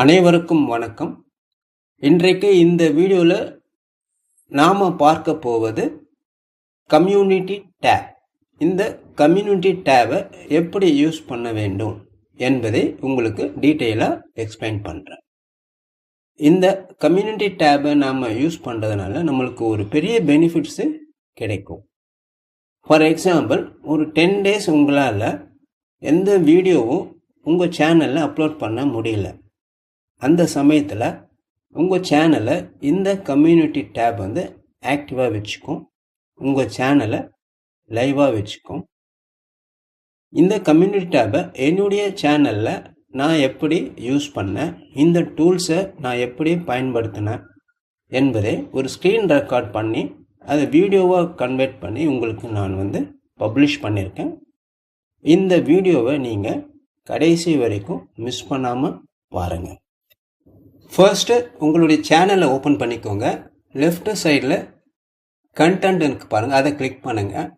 அனைவருக்கும் வணக்கம். இன்றைக்கு இந்த வீடியோவில் நாம் பார்க்க போவது கம்யூனிட்டி டேப். இந்த கம்யூனிட்டி டேபை எப்படி யூஸ் பண்ண வேண்டும் என்பதை உங்களுக்கு டீட்டெயிலாக எக்ஸ்பிளைன் பண்ணுறேன் இந்த கம்யூனிட்டி டேபை நாம் யூஸ் பண்ணுறதுனால நம்மளுக்கு ஒரு பெரிய பெனிஃபிட்ஸு கிடைக்கும். ஃபார் எக்ஸாம்பிள் ஒரு டென் டேஸ் உங்களால் எந்த வீடியோவும் உங்கள் சேனலில் அப்லோட் பண்ண முடியல. அந்த சமயத்தில் உங்கள் சேனலை இந்த கம்யூனிட்டி டேப் வந்து ஆக்டிவாக வச்சுக்கும். உங்கள் சேனலை லைவாக வச்சுக்கும். இந்த கம்யூனிட்டி டேபை என்னுடைய சேனலில் நான் எப்படி யூஸ் பண்ணேன்? இந்த டூல்ஸை நான் எப்படி பயன்படுத்தினேன்? என்பதை ஒரு ஸ்க்ரீன் ரெக்கார்ட் பண்ணி அதை வீடியோவாக கன்வெர்ட் பண்ணி உங்களுக்கு நான் வந்து பப்ளிஷ் பண்ணியிருக்கேன். இந்த வீடியோவை நீங்கள் கடைசி வரைக்கும் மிஸ் பண்ணாமல் பாருங்கள் ஃபர்ஸ்ட்டு உங்களுடைய சேனலை ஓப்பன் பண்ணிக்கோங்க. லெஃப்ட் சைடில் கண்டென்ட் இருக்கு பாருங்கள் அதை கிளிக் பண்ணுங்கள்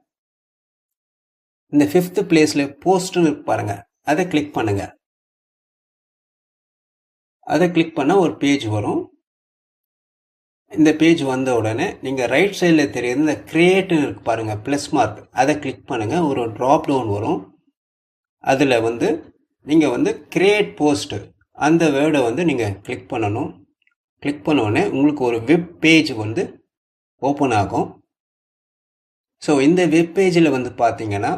இந்த ஃபிஃப்த்து பிளேஸில் போஸ்ட்னு இருக்கு பாருங்கள் அதை கிளிக் பண்ணுங்கள் அதை கிளிக் பண்ணால் ஒரு பேஜ் வரும். இந்த பேஜ் வந்த உடனே நீங்கள் ரைட் சைடில் தெரியுது. இந்த கிரியேட்னு இருக்கு பாருங்கள் ப்ளஸ் மார்க் அதை கிளிக் பண்ணுங்கள் ஒரு ட்ராப் டவுன் வரும். அதில் வந்து நீங்கள் வந்து கிரியேட் போஸ்ட்டு அந்த வேர்டை வந்து நீங்கள் கிளிக் பண்ணணும். கிளிக் பண்ணோடனே உங்களுக்கு ஒரு வெப் பேஜ் வந்து ஓப்பன் ஆகும். ஸோ இந்த வெப் பேஜில் வந்து பார்த்தீங்கன்னா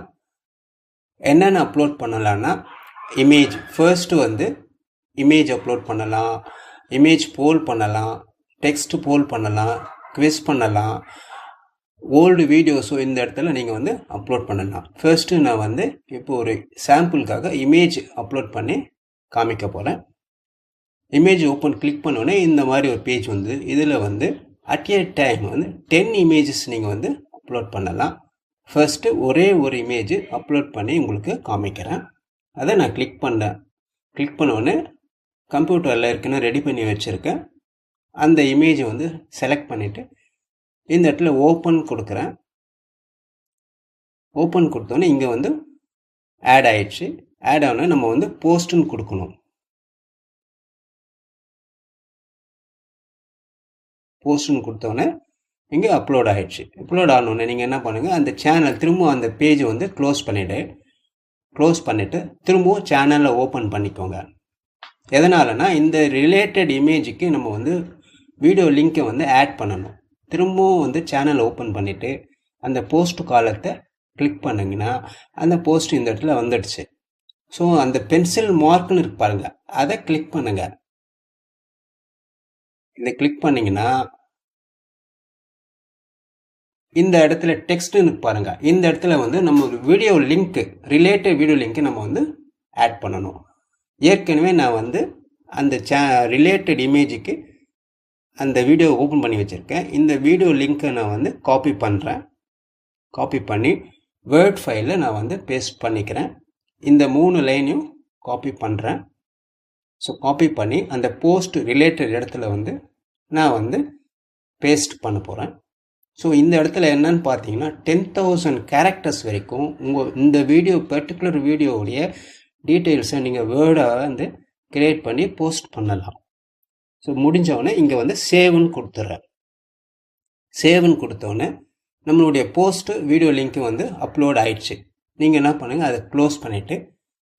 என்னென்ன அப்லோட் பண்ணலான்னா இமேஜ் ஃபர்ஸ்ட்டு வந்து இமேஜ் அப்லோட் பண்ணலாம். இமேஜ் போல் பண்ணலாம். டெக்ஸ்ட் போல் பண்ணலாம். குவிஸ் பண்ணலாம். ஓல்டு வீடியோஸும் இந்த இடத்துல நீங்கள் வந்து அப்லோட் பண்ணலாம். ஃபர்ஸ்ட்டு நான் வந்து இப்போ ஒரு சாம்பிளுக்காக இமேஜ் அப்லோட் பண்ணி காமிக்க போகிறேன் இமேஜ் ஓப்பன் கிளிக் பண்ணோடனே இந்த மாதிரி ஒரு பேஜ் வந்து இதில் வந்து அட் ஏ டைம் வந்து டென் இமேஜஸ் நீங்கள் வந்து அப்லோட் பண்ணலாம். ஃபர்ஸ்ட்டு ஒரே ஒரு இமேஜ் அப்லோட் பண்ணி உங்களுக்கு காமிக்கிறேன். அதை நான் கிளிக் பண்ணேன் கிளிக் பண்ணோடனே கம்ப்யூட்டரில் இருக்குன்னு ரெடி பண்ணி வச்சுருக்கேன். அந்த இமேஜை வந்து செலக்ட் பண்ணிவிட்டு இந்த இடத்துல ஓப்பன் கொடுக்குறேன். ஓப்பன் கொடுத்தோன்னே இங்கே வந்து ஆட் ஆயிடுச்சு. ஆட் ஆனால் நம்ம வந்து போஸ்ட்டுன்னு கொடுக்கணும். போஸ்ட்னு கொடுத்தோன்னே இங்கே அப்லோட் ஆகிடுச்சு அப்லோட் ஆனோடனே நீங்கள் என்ன பண்ணுங்கள் அந்த சேனல் திரும்பவும் அந்த பேஜ் வந்து க்ளோஸ் பண்ணிவிடு க்ளோஸ் பண்ணிவிட்டு திரும்பவும் சேனலில் ஓப்பன் பண்ணிக்கோங்க. எதனாலனா இந்த ரிலேட்டட் இமேஜுக்கு நம்ம வந்து வீடியோ லிங்க்கை வந்து ஆட் பண்ணணும். திரும்பவும் வந்து சேனலை ஓப்பன் பண்ணிவிட்டு அந்த போஸ்ட் காலத்தை கிளிக் பண்ணிங்கன்னா அந்த போஸ்ட் இந்த இடத்துல வந்துடுச்சு. ஸோ அந்த பென்சில் மார்க்னு இருக்கு பாருங்கள் அதை கிளிக் பண்ணுங்கள் இதை கிளிக் பண்ணிங்கன்னா இந்த இடத்துல டெக்ஸ்ட்னு பாருங்க. இந்த இடத்துல வந்து நம்ம ஒரு video link related video link நம்ம வந்து ஆட் பண்ணணும். ஏற்கனவே நான் வந்து அந்த சே ரிலேட்டட் இமேஜுக்கு அந்த வீடியோ ஓப்பன் பண்ணி வச்சுருக்கேன். இந்த வீடியோ லிங்க்கை நான் வந்து காப்பி பண்ணுறேன் காப்பி பண்ணி வேர்ட் ஃபைலில் நான் வந்து பேஸ்ட் பண்ணிக்கிறேன். இந்த மூணு லைனையும் காப்பி பண்ணுறேன் ஸோ காப்பி பண்ணி அந்த போஸ்ட் ரிலேட்டட் இடத்துல வந்து நான் வந்து பேஸ்ட் பண்ண போகிறேன் ஸோ இந்த இடத்துல என்னன்னு பார்த்தீங்கன்னா டென் தௌசண்ட் கேரக்டர்ஸ் வரைக்கும் உங்கள் இந்த வீடியோ பர்டிகுலர் வீடியோவுடைய டீட்டெயில்ஸை நீங்கள் வேர்டாக வந்து க்ரியேட் பண்ணி போஸ்ட் பண்ணலாம். ஸோ முடிஞ்சவொடனே இங்கே வந்து சேவ்னு கொடுத்துட்றேன். சேவ்னு கொடுத்தோடனே நம்மளுடைய போஸ்ட்டு வீடியோ லிங்க்கு வந்து அப்லோட் ஆயிடுச்சு. நீங்கள் என்ன பண்ணுங்கள் அதை க்ளோஸ் பண்ணிவிட்டு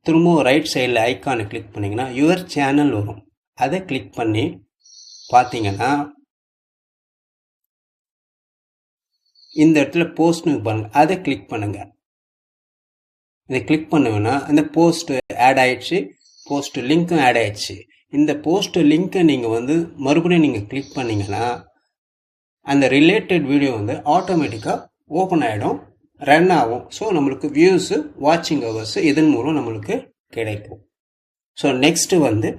திரும்பவும் ரைட் சைடில் ஐக்கானை கிளிக் பண்ணிங்கன்னா யுவர் சேனல் வரும். அதை கிளிக் பண்ணி பார்த்தீங்கன்னா இந்த இடத்துல போஸ்ட்னு பாருங்க அதை கிளிக் பண்ணுங்க. இதை கிளிக் பண்ணுவேன்னா இந்த போஸ்ட் ஆட் ஆயிடுச்சு. போஸ்ட் லிங்க்கும் ஆட் ஆயிடுச்சு. இந்த போஸ்ட் லிங்க்கை நீங்கள் வந்து மறுபடியும் நீங்கள் கிளிக் பண்ணீங்கன்னா அந்த ரிலேட்டட் வீடியோ வந்து ஆட்டோமேட்டிக்காக ஓப்பன் ஆகிடும் ரன் ஆகும். ஸோ நம்மளுக்கு வியூஸு வாட்சிங் ஹவர்ஸு இதன் மூலம் நம்மளுக்கு கிடைக்கும். ஸோ நெக்ஸ்ட்டு வந்து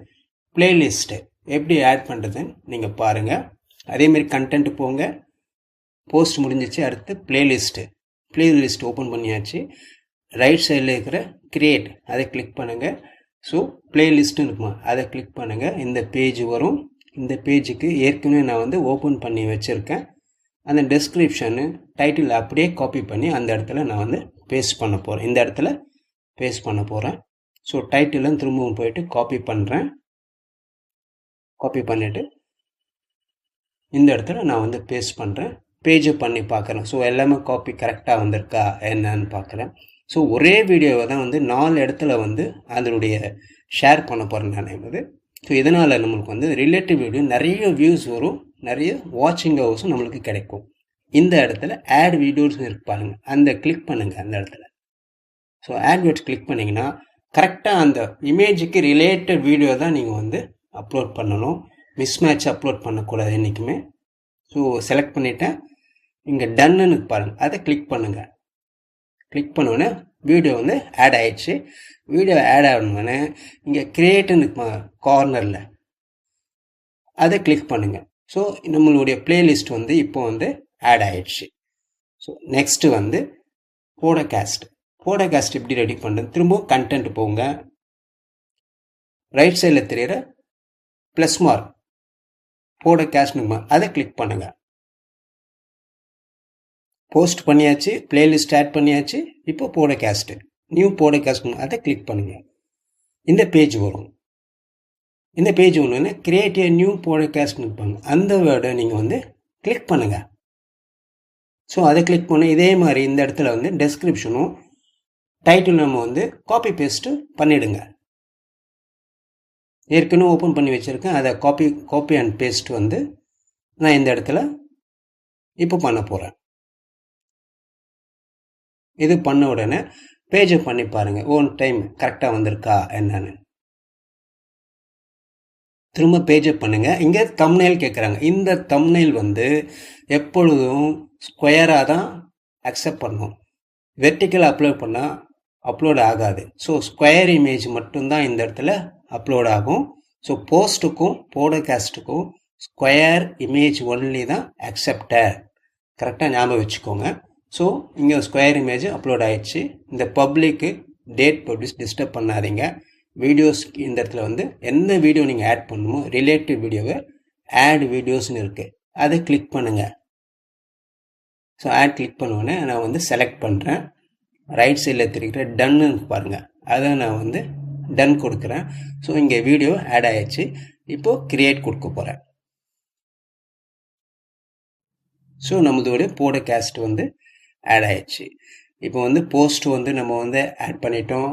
பிளேலிஸ்ட்டு எப்படி ஆட் பண்ணுறதுன்னு நீங்கள் பாருங்கள் அதேமாரி கண்டென்ட் போங்க. போஸ்ட் முடிஞ்சிச்சு அடுத்து பிளேலிஸ்ட்டு பிளேலிஸ்ட் ஓப்பன் பண்ணியாச்சு. ரைட் சைடில் இருக்கிற கிரியேட் அதை கிளிக் பண்ணுங்கள் ஸோ பிளேலிஸ்ட்டுன்னு இருக்குமா அதை கிளிக் பண்ணுங்கள் இந்த பேஜ் வரும். இந்த பேஜுக்கு ஏற்கனவே நான் வந்து ஓப்பன் பண்ணி வச்சுருக்கேன். அந்த டெஸ்கிரிப்ஷனு டைட்டில் அப்படியே காப்பி பண்ணி அந்த இடத்துல நான் வந்து பேஸ்ட் பண்ண போகிறேன் இந்த இடத்துல பேஸ்ட் பண்ண போகிறேன் ஸோ டைட்டிலும் திரும்பவும் போயிட்டு காப்பி பண்ணுறேன் காப்பி பண்ணிவிட்டு இந்த இடத்துல நான் வந்து பேஸ்ட் பண்ணுறேன் பேஜை பண்ணி பார்க்குறேன். ஸோ எல்லாமே காப்பி கரெக்டாக வந்திருக்கா? என்னன்னு பார்க்குறேன். ஸோ ஒரே வீடியோவை தான் வந்து நாலு இடத்துல வந்து அதனுடைய ஷேர் பண்ண போகிறேன் நான் ஸோ இதனால் நம்மளுக்கு வந்து ரிலேட்டிவ் வீடியோ நிறைய வியூஸ் வரும். நிறைய வாட்சிங் ஹவர்ஸும் நம்மளுக்கு கிடைக்கும். இந்த இடத்துல ஆட் வீடியோஸும் இருக்கு பாருங்கள் அந்த கிளிக் பண்ணுங்கள் அந்த இடத்துல. ஸோ ஆட் வீடியோஸ் கிளிக் பண்ணிங்கன்னா கரெக்டாக அந்த இமேஜுக்கு ரிலேட்டட் வீடியோ தான் நீங்கள் வந்து அப்லோட் பண்ணணும். மிஸ் மேட்ச் அப்லோட் பண்ணக்கூடாது என்றைக்குமே ஸோ செலக்ட் பண்ணிவிட்டேன் இங்கே டன்னுன்னு பாருங்கள் அதை கிளிக் பண்ணுங்கள் கிளிக் பண்ணோன்னே வீடியோ வந்து ஆட் ஆயிடுச்சு. வீடியோ ஆட் ஆகணுன்னு இங்கே கிரியேட்டுன்னு கார்னரில் அதை கிளிக் பண்ணுங்கள் ஸோ நம்மளுடைய பிளேலிஸ்ட் வந்து இப்போ வந்து ஆட் ஆயிடுச்சு. ஸோ நெக்ஸ்ட்டு வந்து போடகாஸ்ட் போடகாஸ்ட் எப்படி ரெடி பண்ணுறது? திரும்பவும் கண்டென்ட் போங்க. ரைட் சைடில் தெரியிற ப்ளஸ் மார்க் போட போடகாஸ்ட்னு அதை கிளிக் பண்ணுங்கள் போஸ்ட் பண்ணியாச்சு பிளேலிஸ்ட் ஆட் பண்ணியாச்சு இப்போ போடகாஸ்ட்டு நியூ போடகாஸ்ட் அதை கிளிக் பண்ணுங்கள் இந்த பேஜ் வரும். இந்த பேஜ் ஒன்று கிரியேட் ஏ நியூ போடகாஸ்ட் இருப்பாங்க அந்த வேர்டை நீங்கள் வந்து கிளிக் பண்ணுங்கள் ஸோ அதை கிளிக் பண்ண இதே மாதிரி இந்த இடத்துல வந்து டெஸ்கிரிப்ஷனும் டைட்டில் நம்ம வந்து காப்பி பேஸ்ட்டு பண்ணிவிடுங்க ஏற்கனவே ஓப்பன் பண்ணி வச்சுருக்கேன். அதை காப்பி காப்பி அண்ட் பேஸ்ட் வந்து நான் இந்த இடத்துல இப்போ பண்ண போகிறேன் இது பண்ண உடனே பேஜை பண்ணி பாருங்கள் ஓன் டைம் கரெக்டாக வந்திருக்கா என்னன்னு. திரும்ப பேஜை பண்ணுங்கள் இங்கே தம்னைல் கேட்குறாங்க இந்த தம்னைல் வந்து எப்பொழுதும் ஸ்கொயராக தான் அக்செப்ட் பண்ணும். வெர்டிக்கல் அப்லோட் பண்ணால் அப்லோட் ஆகாது. ஸோ ஸ்கொயர் இமேஜ் மட்டும்தான் இந்த இடத்துல அப்லோட் ஆகும். ஸோ போஸ்ட்டுக்கும் போடகாஸ்ட்டுக்கும் ஸ்கொயர் இமேஜ் ஒன்லி தான் அக்செப்டட் கரெக்டாக ஞாபகம் வச்சுக்கோங்க. ஸோ இங்கே ஸ்கொயர் இமேஜ் அப்லோட் ஆயிடுச்சு. இந்த பப்ளிக்கு டேட் பப்ளிஷ் டிஸ்டர்ப் பண்ணாதீங்க. வீடியோஸ் இந்த இடத்துல வந்து எந்த வீடியோ நீங்கள் ஆட் பண்ணணுமோ ரிலேட்டிவ் வீடியோவை ஆட் வீடியோஸ்னு இருக்குது அதை கிளிக் பண்ணுங்கள் ஸோ ஆட் கிளிக் பண்ணுவோன்னே நான் வந்து செலக்ட் பண்ணுறேன் ரைட் சைடில் தெரிவிக்கிற டன்னு பாருங்கள் அதை நான் வந்து டன் கொடுக்குறேன். ஸோ இங்கே வீடியோ ஆட் ஆயிடுச்சு. இப்போது கிரியேட் கொடுக்க போகிறேன் ஸோ நம்மளோட போடகாஸ்ட் வந்து ஆட் ஆயிடுச்சு. இப்போ வந்து போஸ்ட் வந்து நம்ம வந்து ஆட் பண்ணிட்டோம்.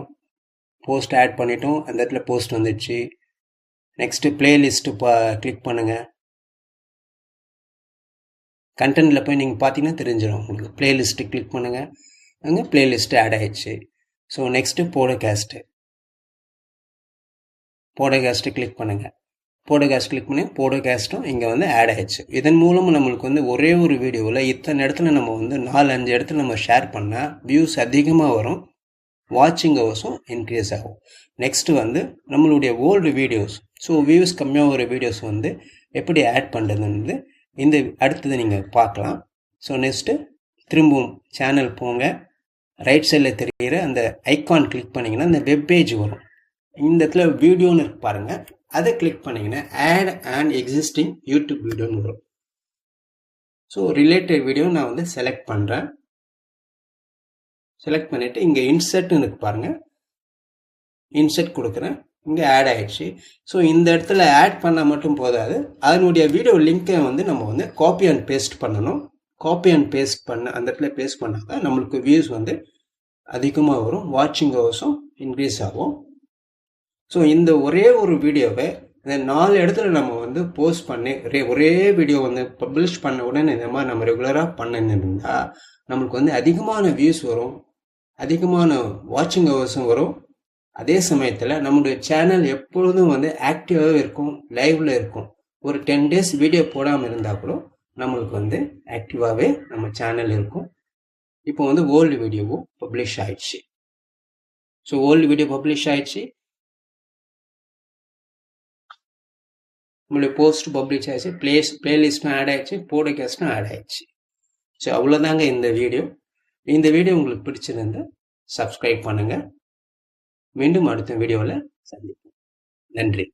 போஸ்ட் ஆட் பண்ணிட்டோம். அந்த இடத்துல போஸ்ட் வந்துடுச்சு. நெக்ஸ்ட்டு பிளேலிஸ்ட்டு பா கிளிக் பண்ணுங்கள் கண்டென்ட்டில் போய் நீங்கள் பார்த்தீங்கன்னா தெரிஞ்சிடும் உங்களுக்கு. பிளேலிஸ்ட்டு கிளிக் பண்ணுங்கள் அங்கே பிளேலிஸ்ட்டு ஆட் ஆயிடுச்சு. So next podcast podcast click பண்ணுங்கள் போடோகாஸ்ட் கிளிக் பண்ணி போடோகாஸ்ட்டும் இங்கே வந்து ஆட் ஆகிடுச்சு இதன் மூலம் நம்மளுக்கு வந்து ஒரே ஒரு வீடியோவில் இத்தனை இடத்துல நம்ம வந்து நாலு அஞ்சு இடத்துல நம்ம ஷேர் பண்ணால் வியூஸ் அதிகமாக வரும் வாட்சிங் ஹவர்ஸும் இன்க்ரீஸ் ஆகும். நெக்ஸ்ட்டு வந்து நம்மளுடைய ஓல்டு வீடியோஸ் ஸோ வியூஸ் கம்மியாக ஒரு வீடியோஸ் வந்து எப்படி ஆட் பண்ணுறதுன்னு இந்த அடுத்தது நீங்கள் பார்க்கலாம். ஸோ நெக்ஸ்ட்டு திரும்பவும் சேனல் போங்க. ரைட் சைடில் தெரிகிற அந்த ஐக்கான் கிளிக் பண்ணிங்கன்னா அந்த வெப்பேஜ் வரும். இந்த இடத்துல வீடியோன்னு பாருங்கள் அதை கிளிக் பண்ணிங்கன்னா ஆட் அண்ட் எக்ஸிஸ்டிங் யூடியூப் வீடியோன்னு வரும். ஸோ ரிலேட்டட் வீடியோ நான் வந்து செலக்ட் பண்ணுறேன் செலக்ட் பண்ணிவிட்டு இங்கே இன்செர்ட்னு இருக்கு பாருங்கள் இன்செர்ட் கொடுக்குறேன். இங்கே ஆட் ஆகிடுச்சு ஸோ இந்த இடத்துல ஆட் பண்ணால் மட்டும் போதாது. அதனுடைய வீடியோ லிங்க்கை வந்து நம்ம வந்து காப்பி அண்ட் பேஸ்ட் பண்ணணும். காப்பி அண்ட் பேஸ்ட் பண்ண அந்த இடத்துல பேஸ்ட் பண்ணால் தான் நம்மளுக்கு வியூஸ் வந்து அதிகமாக வரும். வாட்சிங் ஹவர்ஸும் இன்க்ரீஸ் ஆகும். ஸோ இந்த ஒரே ஒரு வீடியோவை இந்த நாலு இடத்துல நம்ம வந்து போஸ்ட் பண்ணி ஒரே வீடியோ வந்து பப்ளிஷ் பண்ண உடனே இந்த மாதிரி நம்ம ரெகுலராக பண்ணிருந்தா நம்மளுக்கு வந்து அதிகமான வியூஸ் வரும் அதிகமான வாட்சிங் ஹவர்ஸும் வரும். அதே சமயத்தில் நம்மளுடைய சேனல் எப்பொழுதும் வந்து ஆக்டிவாக இருக்கும் லைவில் இருக்கும். ஒரு டென் டேஸ் வீடியோ போடாமல் இருந்தால் கூட நம்மளுக்கு வந்து ஆக்டிவாகவே நம்ம சேனல் இருக்கும். இப்போ வந்து ஓல்டு வீடியோவும் பப்ளிஷ் ஆயிடுச்சு. ஸோ ஓல்டு வீடியோ பப்ளிஷ் ஆயிடுச்சு. நம்மளுடைய போஸ்ட் பப்ளிஷ் ஆயிடுச்சு பிளேஸ் பிளேலிஸ்ட்டும் ஆட் ஆயிடுச்சு போடகாஸ்ட்டும் ஆட் ஆயிடுச்சு. ஸோ அவ்வளோதாங்க இந்த வீடியோ இந்த வீடியோ உங்களுக்கு பிடிச்சிருந்தா சப்ஸ்கிரைப் பண்ணுங்கள் மீண்டும் அடுத்த வீடியோவில் சந்திப்போம். நன்றி.